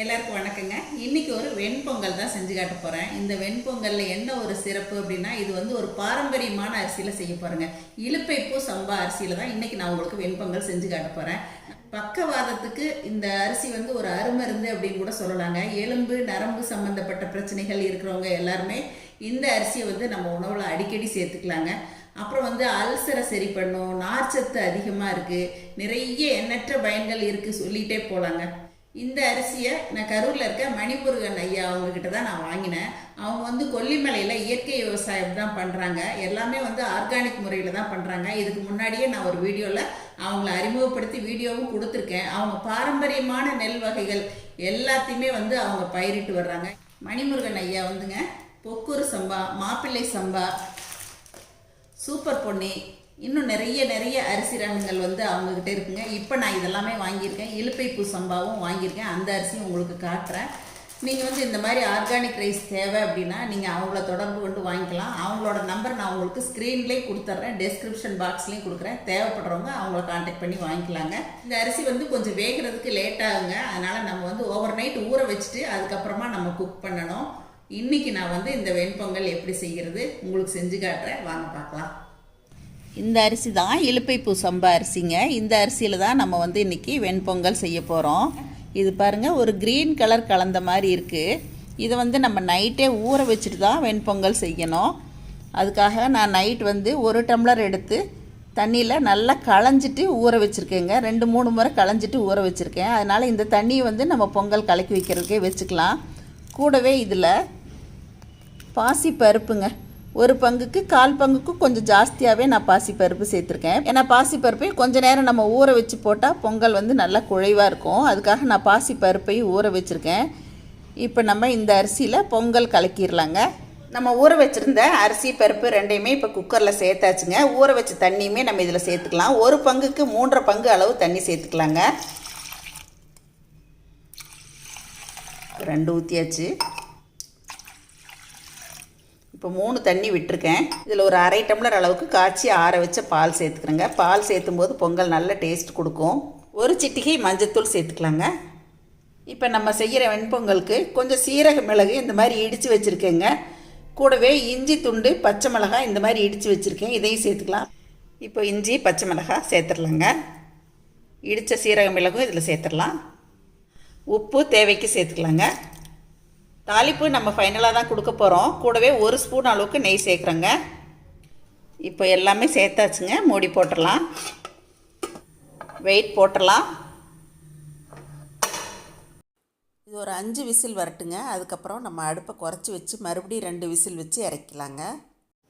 எல்லாருக்கும் வணக்கங்க. இன்னைக்கு ஒரு வெண்பொங்கல் தான் செஞ்சு காட்ட போகிறேன் இந்த வெண்பொங்கல்ல என்ன ஒரு சிறப்பு அப்படின்னா இது வந்து ஒரு பாரம்பரியமான அரிசியில் செய்ய போகிறேங்க இலுப்பைப்பூ சம்பா அரிசியில் தான் இன்றைக்கி நான் உங்களுக்கு வெண்பொங்கல் செஞ்சு காட்ட போகிறேன் பக்கவாதத்துக்கு இந்த அரிசி வந்து ஒரு அருமருந்து அப்படின்னு கூட சொல்லலாங்க. எலும்பு நரம்பு சம்மந்தப்பட்ட பிரச்சனைகள் இருக்கிறவங்க எல்லாருமே இந்த அரிசியை வந்து நம்ம உணவில் அடிக்கடி சேர்த்துக்கலாங்க. அப்புறம் வந்து அல்சரை சரி பண்ணும். நார்ச்சத்து அதிகமாக இருக்குது நிறைய எண்ணற்ற பயன்கள் இருக்குது சொல்லிகிட்டே போகலாங்க இந்த அரிசியை நான் கரூரில் இருக்க மணிமுருகன் ஐயா அவங்கக்கிட்ட தான் நான் வாங்கினேன். அவங்க வந்து கொல்லிமலையில் இயற்கை விவசாயம் தான் பண்ணுறாங்க எல்லாமே வந்து ஆர்கானிக் முறையில் தான் பண்ணுறாங்க இதுக்கு முன்னாடியே நான் ஒரு வீடியோவில் அவங்கள அறிமுகப்படுத்தி வீடியோவும் கொடுத்துருக்கேன். அவங்க பாரம்பரியமான நெல் வகைகள் எல்லாத்தையுமே வந்து அவங்க பயிரிட்டு வர்றாங்க. மணிமுருகன் ஐயா வந்துங்க பொக்கூர் சம்பா மாப்பிள்ளை சம்பா சூப்பர் பொன்னி இன்னும் நிறைய நிறைய அரிசி ரகங்கள் வந்து அவங்கக்கிட்ட இருக்குங்க. இப்போ நான் இதெல்லாமே வாங்கியிருக்கேன். இலுப்பை பூ சம்பாவும் வாங்கியிருக்கேன். அந்த அரிசியும் உங்களுக்கு காட்டுறேன். நீங்கள் வந்து இந்த மாதிரி ஆர்கானிக் ரைஸ் தேவை அப்படின்னா நீங்கள் அவங்கள தொடர்பு கொண்டு வாங்கிக்கலாம். அவங்களோட நம்பர் நான் உங்களுக்கு ஸ்க்ரீன்லேயே கொடுத்துட்றேன். டெஸ்கிரிப்ஷன் பாக்ஸ்லேயும் கொடுக்குறேன். தேவைப்படுறவங்க அவங்கள காண்டாக்ட் பண்ணி வாங்கிக்கலாங்க. இந்த அரிசி வந்து கொஞ்சம் வேகிறதுக்கு லேட் ஆகுங்க. அதனால் நம்ம வந்து ஓவர் நைட் ஊற வச்சுட்டு அதுக்கப்புறமா நம்ம குக் பண்ணணும். இன்றைக்கி நான் வந்து இந்த வெண்பொங்கல் எப்படி செய்கிறது உங்களுக்கு செஞ்சு காட்டுறேன். வாங்க பார்க்கலாம். இந்த அரிசி தான் இலுப்பைப்பூ சம்பா அரிசிங்க. இந்த அரிசியில் தான் நம்ம வந்து இன்றைக்கி வெண்பொங்கல் செய்ய போகிறோம் இது பாருங்கள் ஒரு க்ரீன் கலர் கலந்த மாதிரி இருக்குது இதை வந்து நம்ம நைட்டே ஊற வச்சுட்டு தான் வெண்பொங்கல் செய்யணும். அதுக்காக நான் நைட் வந்து ஒரு டம்ளர் எடுத்து தண்ணியில் நல்லா களைஞ்சிட்டு ஊற வச்சுருக்கேங்க. ரெண்டு மூணு முறை களைஞ்சிட்டு ஊற வச்சுருக்கேன். அதனால் இந்த தண்ணியை வந்து நம்ம பொங்கல் கலக்கி வைக்கிறதுக்கே வச்சுக்கலாம். கூடவே இதில் பாசி பருப்புங்க ஒரு பங்குக்கு கால் பங்குக்கு கொஞ்சம் ஜாஸ்தியாகவே நான் பாசி பருப்பு சேர்த்துருக்கேன். ஏன்னா பாசி பருப்பையும் கொஞ்ச நேரம் நம்ம ஊற வச்சு போட்டால் பொங்கல் வந்து நல்லா குழைவாக இருக்கும். அதுக்காக நான் பாசி பருப்பையும் ஊற வச்சுருக்கேன். இப்போ நம்ம இந்த அரிசியில் பொங்கல் கலக்கிடலாங்க நம்ம ஊற வச்சுருந்த அரிசி பருப்பு ரெண்டையுமே இப்போ குக்கரில் சேர்த்தாச்சுங்க. ஊற வச்ச தண்ணியுமே நம்ம இதில் சேர்த்துக்கலாம். ஒரு பங்குக்கு மூன்றரை பங்கு அளவு தண்ணி சேர்த்துக்கலாங்க. ரெண்டு ஊற்றியாச்சு இப்போ மூணு தண்ணி விட்டுருக்கேன். இதில் ஒரு அரை டம்ளர் அளவுக்கு காய்ச்சி ஆற வச்ச பால் சேர்த்துக்கிறேங்க. பால் சேர்த்தும் போது பொங்கல் நல்ல டேஸ்ட் கொடுக்கும். ஒரு சிட்டிகை மஞ்சத்தூள் சேர்த்துக்கலாங்க. இப்போ நம்ம செய்கிற வெண்பொங்கலுக்கு கொஞ்சம் சீரக மிளகு இந்த மாதிரி இடித்து வச்சுருக்கேங்க. கூடவே இஞ்சி துண்டு பச்சை மிளகாய் இந்த மாதிரி இடித்து வச்சுருக்கேன். இதையும் சேர்த்துக்கலாம். இப்போ இஞ்சி பச்சை மிளகாய் சேர்த்துடலாங்க. இடித்த சீரக மிளகும் இதில் சேர்த்துடலாம். உப்பு தேவைக்கு சேர்த்துக்கலாங்க. தாளிப்பு நம்ம ஃபைனலாக தான் கொடுக்க போகிறோம் கூடவே ஒரு ஸ்பூன் அளவுக்கு நெய் சேர்க்குறோங்க. இப்போ எல்லாமே சேர்த்தாச்சுங்க. மூடி போட்டுடலாம். வெயிட் போட்டுடலாம். இது ஒரு அஞ்சு விசில் வரட்டுங்க. அதுக்கப்புறம் நம்ம அடுப்பை குறைச்சி வச்சு மறுபடியும் ரெண்டு விசில் வச்சு இறக்கலாங்க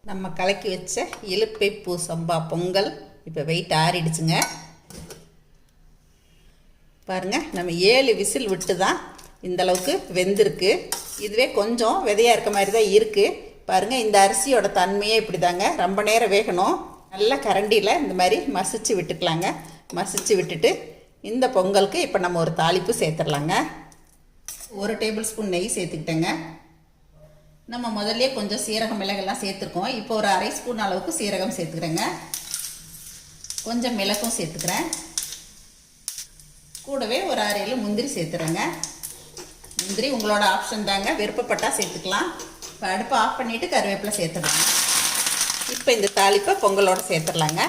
நம்ம கலக்கி வச்ச இலுப்பை பூ சம்பா பொங்கல் இப்போ வெயிட் ஆறிடுச்சுங்க. பாருங்கள் நம்ம ஏழு விசில் விட்டு தான் இந்தளவுக்கு வெந்திருக்கு. இதுவே கொஞ்சம் விதையாக இருக்க மாதிரி தான் இருக்குது பாருங்கள் இந்த அரிசியோட தன்மையே இப்படி தாங்க ரொம்ப நேரம் வேகணும். நல்லா கரண்டியில் இந்த மாதிரி மசிச்சு விட்டுக்கலாங்க. மசிச்சு விட்டுட்டு இந்த பொங்கலுக்கு இப்போ நம்ம ஒரு தாளிப்பு சேர்த்துடலாங்க. ஒரு டேபிள் ஸ்பூன் நெய் சேர்த்துக்கிட்டேங்க. நம்ம முதல்ல கொஞ்சம் சீரகம் மிளகெல்லாம் சேர்த்துருக்கோம். இப்போ ஒரு அரை ஸ்பூன் அளவுக்கு சீரகம் சேர்த்துக்கிறேங்க. கொஞ்சம் மிளகும் சேர்த்துக்கிறேன். கூடவே ஒரு அரையில் முந்திரி சேர்த்துறேங்க. முந்திரி உங்களோட ஆப்ஷன் தாங்க. விருப்பப்பட்டால் சேர்த்துக்கலாம். இப்போ அடுப்பை ஆஃப் பண்ணிவிட்டு கருவேப்பிலை சேர்த்துடலாம். இப்போ இந்த தாளிப்பை பொங்கலோட சேர்த்துடலாங்க.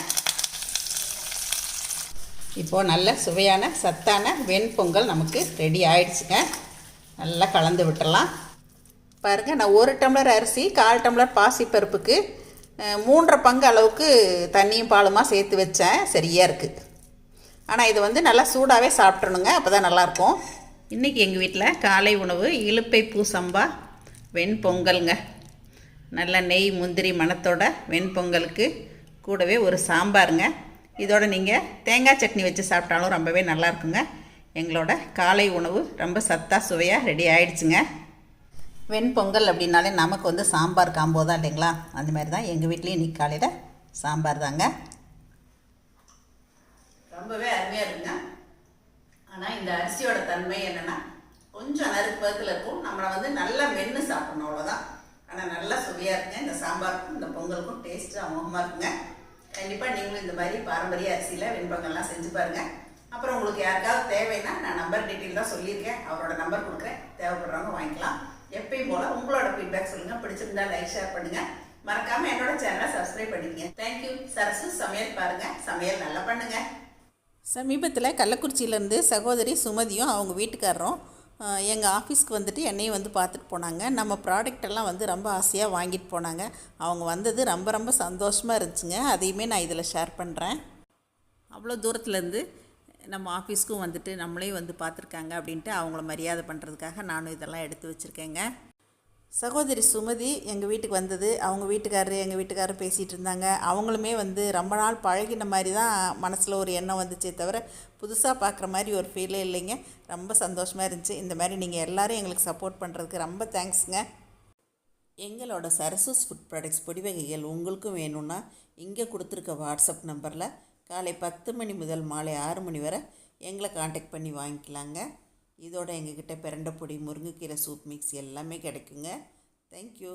இப்போது நல்ல சுவையான சத்தான வெண்பொங்கல் நமக்கு ரெடி ஆயிடுச்சுங்க. நல்லா கலந்து விட்டுடலாம். பாருங்கள் நான் ஒரு டம்ளர் அரிசி கால் டம்ளர் பாசிப்பருப்புக்கு மூன்றரை பங்கு அளவுக்கு தண்ணியும் பாலுமாக சேர்த்து வச்சேன். சரியாக இருக்குது ஆனால் இது வந்து நல்லா சூடாகவே சாப்பிட்றணுங்க அப்போ தான் நல்லாயிருக்கும் இன்றைக்கி எங்கள் வீட்டில் காலை உணவு இலுப்பை பூ சம்பா வெண்பொங்கலுங்க. நல்ல நெய் முந்திரி மணத்தோட வெண்பொங்கலுக்கு கூடவே ஒரு சாம்பாருங்க. இதோட நீங்கள் தேங்காய் சட்னி வச்சு சாப்பிட்டாலும் ரொம்பவே நல்லாயிருக்குங்க எங்களோட காலை உணவு ரொம்ப சத்தா சுவையாக ரெடி ஆயிடுச்சுங்க. வெண்பொங்கல் அப்படின்னாலே நமக்கு வந்து சாம்பார் காம்போ தான் இல்லைங்களா? அந்த மாதிரி தான் எங்கள் வீட்லேயும் இன்றைக்கி காலையில் சாம்பார் தாங்க. ரொம்பவே அருமையாக இருக்குங்க. ஆனால் இந்த அரிசியோட தன்மை என்னென்னா கொஞ்சம் நறுக்கு இருக்கும். நம்மளை வந்து நல்லா மென்று சாப்பிடணும் அவ்வளோதான் ஆனால் நல்லா சுவையாக இருக்குங்க. இந்த சாம்பாருக்கும் இந்த பொங்கலுக்கும் டேஸ்ட்டு அமோகமாக இருக்குங்க. கண்டிப்பாக நீங்களும் இந்த மாதிரி பாரம்பரிய அரிசியில் வெண்பொங்கல்லாம் செஞ்சு பாருங்கள் அப்புறம் உங்களுக்கு யாருக்காவது தேவைன்னா நான் நம்பர் டீட்டெயில் தான் சொல்லியிருக்கேன். அவரோட நம்பர் கொடுக்குறேன். தேவைப்படுறவங்க வாங்கிக்கலாம். எப்பயும் போல் உங்களோட ஃபீட்பேக் சொல்லுங்கள் பிடிச்சிருந்தா லைக் ஷேர் பண்ணுங்கள் மறக்காமல் என்னோட சேனலை சப்ஸ்கிரைப் பண்ணிக்கங்க. தேங்க்யூ சரசு சமையல் பாருங்கள் சமையல் நல்லா பண்ணுங்கள் சமீபத்தில் கள்ளக்குறிச்சியிலேருந்து சகோதரி சுமதியும் அவங்க வீட்டுக்காரரும் எங்கள் ஆஃபீஸ்க்கு வந்துட்டு என்னையும் வந்து பார்த்துட்டு போனாங்க. நம்ம ப்ராடக்டெல்லாம் வந்து ரொம்ப ஆசையாக வாங்கிட்டு போனாங்க. அவங்க வந்தது ரொம்ப ரொம்ப சந்தோஷமாக இருந்துச்சுங்க. அதையுமே நான் இதில் ஷேர் பண்ணுறேன் அவ்வளோ தூரத்துலேருந்து நம்ம ஆஃபீஸ்க்கும் வந்துட்டு நம்மளையும் வந்து பார்த்துருக்காங்க அப்படின்ட்டு அவங்கள மரியாதை பண்ணுறதுக்காக நானும் இதெல்லாம் எடுத்து வச்சுருக்கேங்க. சகோதரி சுமதி எங்கள் வீட்டுக்கு வந்தது. அவங்க வீட்டுக்காரரு எங்கள் வீட்டுக்காரர் பேசிகிட்டு இருந்தாங்க. அவங்களுமே வந்து ரொம்ப நாள் பழகின மாதிரி தான் மனசில் ஒரு எண்ணம் வந்துச்சே தவிர புதுசாக பார்க்குற மாதிரி ஒரு ஃபீலே இல்லைங்க. ரொம்ப சந்தோஷமாக இருந்துச்சு. இந்த மாதிரி நீங்கள் எல்லோரும் எங்களுக்கு சப்போர்ட் பண்ணுறதுக்கு ரொம்ப தேங்க்ஸுங்க எங்களோட சரசூஸ் ஃபுட் ப்ராடக்ட்ஸ் பொடி வகைகள் உங்களுக்கும் வேணும்னா இங்கே கொடுத்துருக்க வாட்ஸ்அப் நம்பரில் காலை பத்து மணி முதல் மாலை ஆறு மணி வரை எங்களை காண்டாக்ட் பண்ணி வாங்கிக்கலாங்க. இதோட எங்ககிட்ட பிரண்டை பொடி முருங்கைக்கீரை சூப் மிக்ஸ் எல்லாமே கிடைக்குங்க. தேங்க்யூ